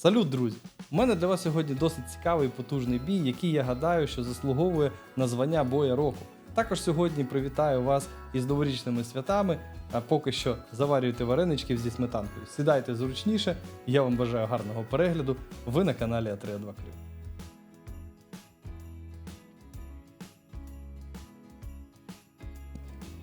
Салют, друзі! У мене для вас сьогодні досить цікавий потужний бій, який я гадаю, що заслуговує на звання боя року. Також сьогодні привітаю вас із новорічними святами. А поки що заварюйте вареничків зі сметанкою. Сідайте зручніше. Я вам бажаю гарного перегляду. Ви на каналі А3 Крив.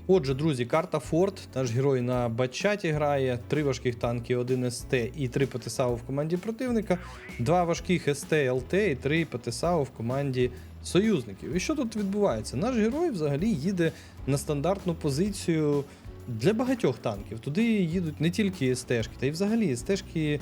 Отже, друзі, карта Форт. Наш герой на бачаті грає. Три важких танки, один СТ і три ПТСАУ в команді противника, два важких СТ, ЛТ і три ПТСАУ в команді союзників. І що тут відбувається? Наш герой взагалі їде на стандартну позицію для багатьох танків. Туди їдуть не тільки СТшки, та й взагалі м,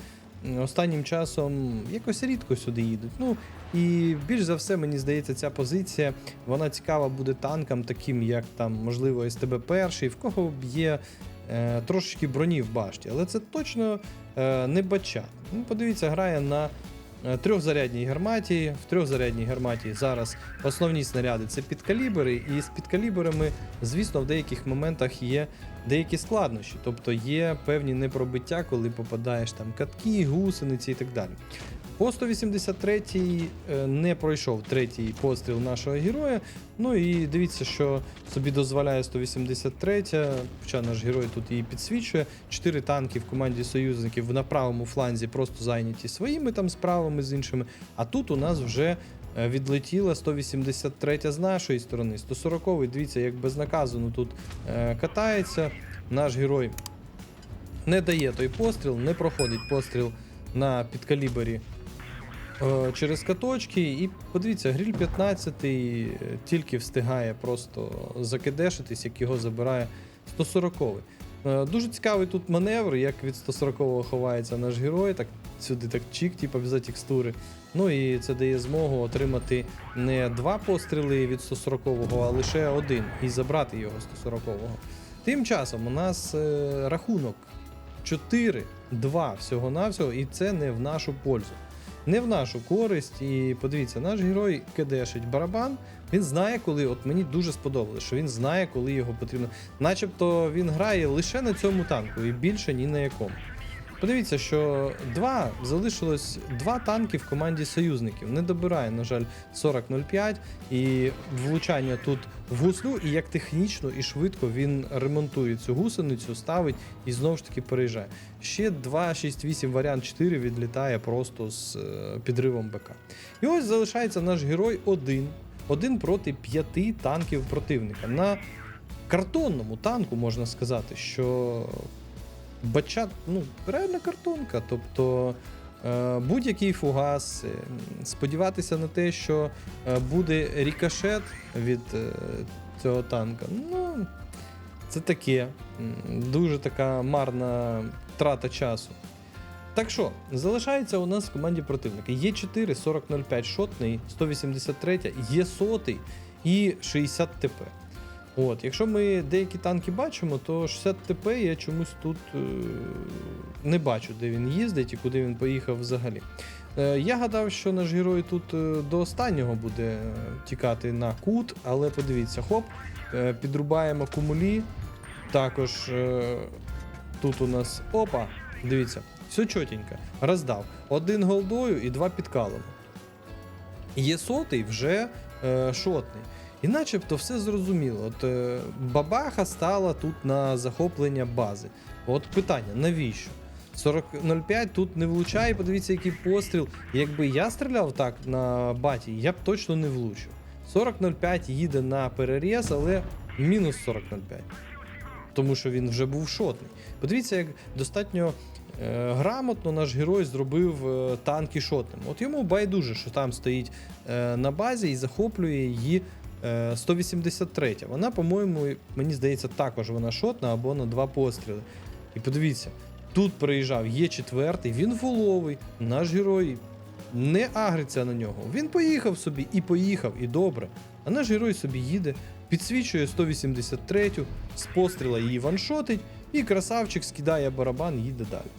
останнім часом якось рідко сюди їдуть. Ну і більш за все, мені здається, ця позиція вона цікава буде танкам, таким як там, можливо, СТБ перший, в кого є е, трошечки броні в башті, але це точно е, не бача. Ну, подивіться, грає на трьохзарядній гарматі. В трьохзарядній гарматі зараз основні снаряди це підкалібери, і з підкаліберами, звісно, в деяких моментах є деякі складнощі, тобто є певні непробиття, коли попадаєш там катки, гусениці і так далі. По 183 е, не пройшов третій постріл нашого героя. Ну і дивіться, що собі дозволяє 183, хоча наш герой тут її підсвічує. Чотири танки в команді союзників на правому фланзі просто зайняті своїми там справами з іншими. А тут у нас вже е, відлетіла 183 з нашої сторони. 140 дивіться, як безнаказано тут е, катається. Наш герой не дає той постріл, не проходить постріл на підкалібері через каточки. І подивіться, гріль 15 е, тільки встигає просто закидешитись, як його забирає 140 Е, Дуже цікавий тут маневр, як від 140-го ховається наш герой, так сюди так чик, типу, за текстури. Ну і це дає змогу отримати не два постріли від 140-го, а лише один і забрати його 140-го. Тим часом у нас е, рахунок 4-2 всього-навсього, і це не в нашу пользу. Не в нашу користь. І подивіться, наш герой кидешить барабан. Він знає, коли. От мені дуже сподобалось, що він знає, коли його потрібно. Начебто він грає лише на цьому танку і більше ні на якому. Подивіться, що два залишилось два танки в команді союзників. Не добирає, на жаль, 40-05 і влучання тут в гуслю, і як технічно і швидко він ремонтує цю гусеницю, ставить і знову ж таки переїжджає. Ще 2-6-8 варіант 4 відлітає просто з е, підривом БК. І ось залишається наш герой один. Один проти п'яти танків противника. На картонному танку можна сказати, що бачат, ну, реальна картонка. Тобто е, будь-який фугас, е, сподіватися на те, що е, буде рікошет від цього танка. Ну, це таке. Дуже така марна трата часу. Так що, залишається у нас в команді противника. Є 4, 40-05 шотний, 183, є сотий і 60 ТП. От, якщо ми деякі танки бачимо, то 60 ТП я чомусь тут е, не бачу, де він їздить і куди він поїхав взагалі. Е, я гадав, що наш герой тут е, до останнього буде е, тікати на кут, але подивіться, хоп, е, підрубаємо кумулі. Також е, тут у нас опа, дивіться, все чотенько. Роздав. Один голдою і два підкалом. Є сотий вже е, шотний. І начебто все зрозуміло. От е, бабаха стала тут на захоплення бази. От питання, навіщо? 40.05 тут не влучає, подивіться, який постріл. Якби я стріляв так на баті, я б точно не влучив. 40.05 їде на переріз, але мінус 40.05. Тому що він вже був шотний. Подивіться, як достатньо е, грамотно наш герой зробив е, танки шотним. От йому байдуже, що там стоїть на базі і захоплює її 183. Вона, по-моєму, мені здається, також вона шотна або на два постріли. І подивіться, тут приїжджав є четвертий, він фуловий, наш герой не агриться на нього. Він поїхав собі і поїхав, і добре. А наш герой собі їде, підсвічує 183, з постріла її ваншотить, і красавчик скидає барабан, їде далі.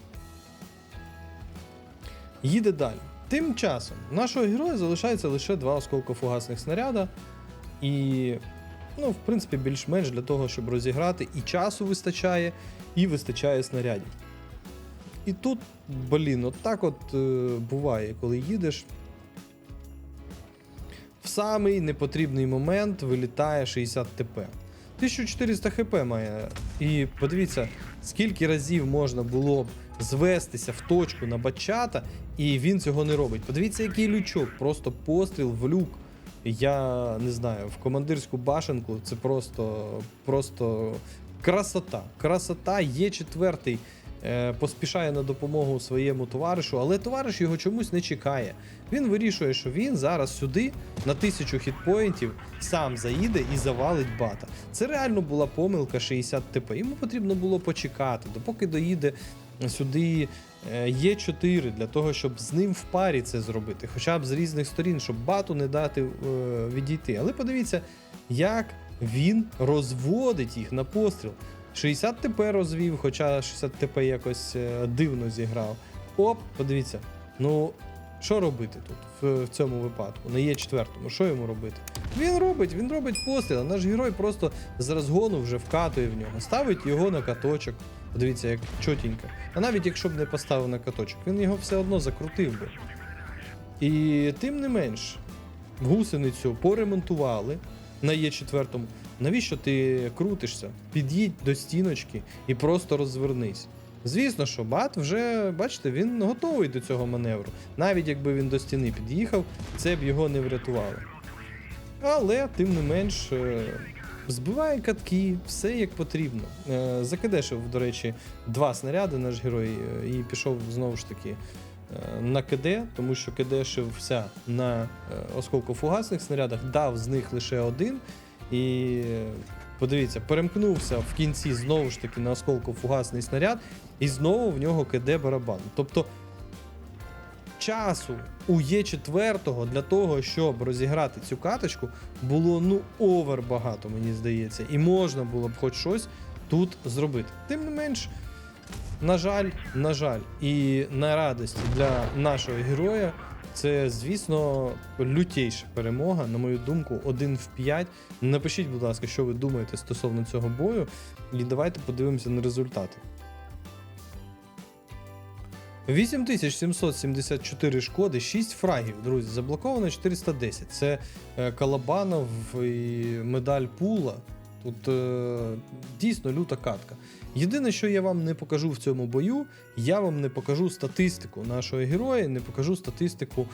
Їде далі. Тим часом нашого героя залишається лише два осколкофугасних снаряда. І, ну, в принципі, більш-менш для того, щоб розіграти, і часу вистачає, і вистачає снарядів. І тут, блін, от так от е, буває, коли їдеш. В самий непотрібний момент вилітає 60 ТП. 1400 хп має. І подивіться, скільки разів можна було б звестися в точку на бачата, і він цього не робить. Подивіться, який лючок, просто постріл в люк. Я не знаю, в командирську башенку це просто, просто красота. Красота є четвертий. е, Поспішає на допомогу своєму товаришу, але товариш його чомусь не чекає. Він вирішує, що він зараз сюди на тисячу хітпоінтів сам заїде і завалить бата. Це реально була помилка 60 ТП. Йому потрібно було почекати, допоки доїде сюди е, є 4 для того, щоб з ним в парі це зробити, хоча б з різних сторін, щоб бату не дати е, відійти. Але подивіться, як він розводить їх на постріл. 60 ТП розвів, хоча 60 ТП якось е, дивно зіграв. Оп, подивіться. Ну, що робити тут в, в цьому випадку? На є четвертому, що йому робити? Він робить, він робить постріл. а Наш герой просто з розгону вже вкатує в нього, ставить його на каточок. Подивіться, як чотенько. А навіть якщо б не поставив на каточок, він його все одно закрутив би. І тим не менш, гусеницю поремонтували на Є4. Навіщо ти крутишся? Під'їдь до стіночки і просто розвернись. Звісно, що бат вже, бачите, він готовий до цього маневру. Навіть якби він до стіни під'їхав, це б його не врятувало. Але, тим не менш, е, збиває катки, все як потрібно. Е, Закидешив, до речі, два снаряди наш герой е, і пішов знову ж таки е, на КД, тому що кидешився на осколкофугасних снарядах, дав з них лише один. І подивіться, перемкнувся в кінці знову ж таки на осколкофугасний снаряд, і знову в нього КД барабан. Тобто часу у Є4 для того, щоб розіграти цю каточку, було ну овер багато, мені здається, і можна було б хоч щось тут зробити. Тим не менш, на жаль, на жаль, і на радості для нашого героя. Це, звісно, лютейша перемога, на мою думку, 1 в 5. Напишіть, будь ласка, що ви думаєте стосовно цього бою, і давайте подивимося на результати. 8774 шкоди, 6 фрагів, друзі. Заблоковано 410. Це е, Калабанов і медаль Пула. Тут е, дійсно люта катка. Єдине, що я вам не покажу в цьому бою, я вам не покажу статистику нашого героя, не покажу статистику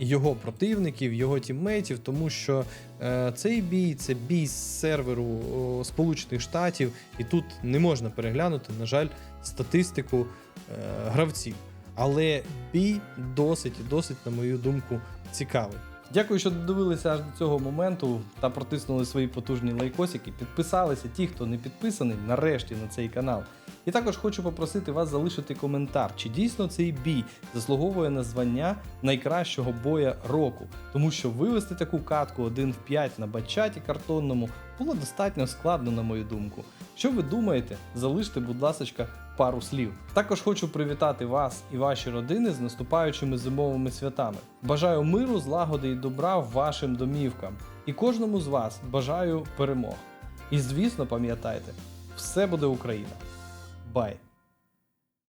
його противників, його тіммейтів, тому що е, цей бій це бій з серверу о, Сполучених Штатів, і тут не можна переглянути, на жаль, статистику е, гравців. Але бій досить і досить, на мою думку, цікавий. Дякую, що додивилися аж до цього моменту та протиснули свої потужні лайкосики. Підписалися ті, хто не підписаний, нарешті на цей канал. І також хочу попросити вас залишити коментар, чи дійсно цей бій заслуговує на звання найкращого боя року, тому що вивести таку катку 1 в 5 на бачаті картонному було достатньо складно, на мою думку. Що ви думаєте? Залиште, будь ласка, пару слів. Також хочу привітати вас і ваші родини з наступаючими зимовими святами. Бажаю миру, злагоди і добра вашим домівкам. І кожному з вас бажаю перемог. І звісно, пам'ятайте, все буде Україна. Бай!